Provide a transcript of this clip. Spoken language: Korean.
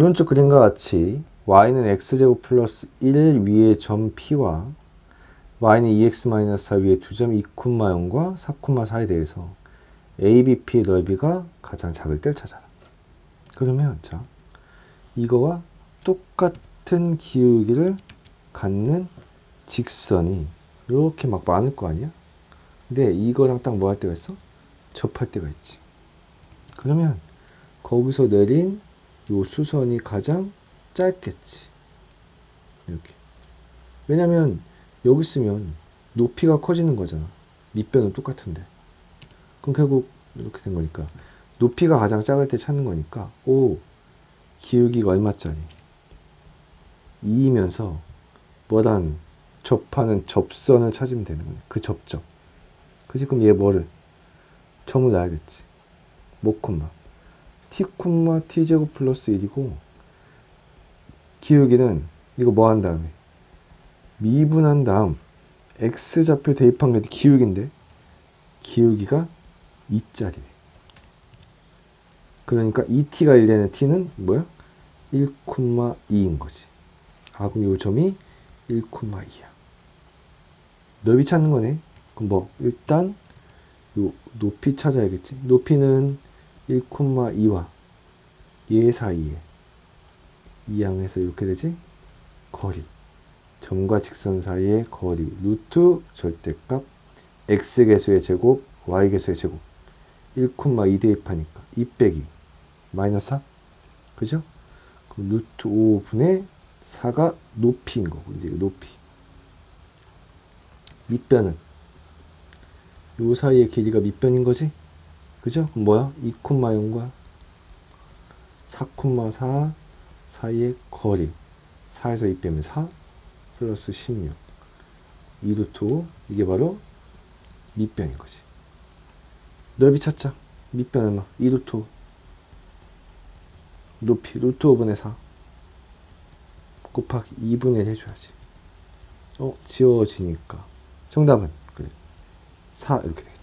오른쪽 그림과 같이 y는 x제곱 플러스 1 위의 점 P와 y는 2x-4 위의 두점 2,0과 4,4에 대해서 ABP의 넓이가 가장 작을 때를 찾아라. 그러면 자 이거와 똑같은 기울기를 갖는 직선이 이렇게 막 많을 거 아니야? 근데 이거랑 딱 뭐 할 때가 있어? 접할 때가 있지. 그러면 거기서 내린 요 수선이 가장 짧겠지. 이렇게. 왜냐면 여기 있으면 높이가 커지는 거잖아. 밑변은 똑같은데. 그럼 결국 이렇게 된 거니까 높이가 가장 작을 때 찾는 거니까 오 기울기가 얼마짜리? 2이면서 뭐란 접하는 접선을 찾으면 되는 거야. 그 접점. 그지? 그럼 얘 뭐를? 점을 놔야겠지. 뭐 콤마. T 콤마 t 제곱 플러스 1이고 기울기는 이거 뭐 한 다음에? 미분한 다음 x 좌표 대입한 게 기울기인데 기울기가 2짜리 그러니까 2t가 1되는 t는 뭐야? 1,2인 거지. 아 그럼 요 점이 1,2야. 넓이 찾는 거네. 그럼 뭐 일단 요 높이 찾아야겠지? 높이는 1,2와 얘 사이에 이항에서 이렇게 되지? 거리. 점과 직선 사이의 거리. 루트 절대값 x계수의 제곱 y계수의 제곱. 1,2 대입하니까 2 빼기 마이너스 4 그죠? 그럼 루트 5분의 4가 높이인 거고 이제 높이. 밑변은 요 사이의 길이가 밑변인 거지? 그죠? 뭐야? 2,0과 4,4 사이의 거리. 4에서 2 빼면 4 플러스 16 2루트 5 이게 바로 밑변인 거지. 넓이 찾자 밑변 얼마? 2루트 5 높이 루트 5분의 4 곱하기 2분의 1 해줘야지. 어? 지워지니까. 정답은 그래. 4 이렇게 되겠지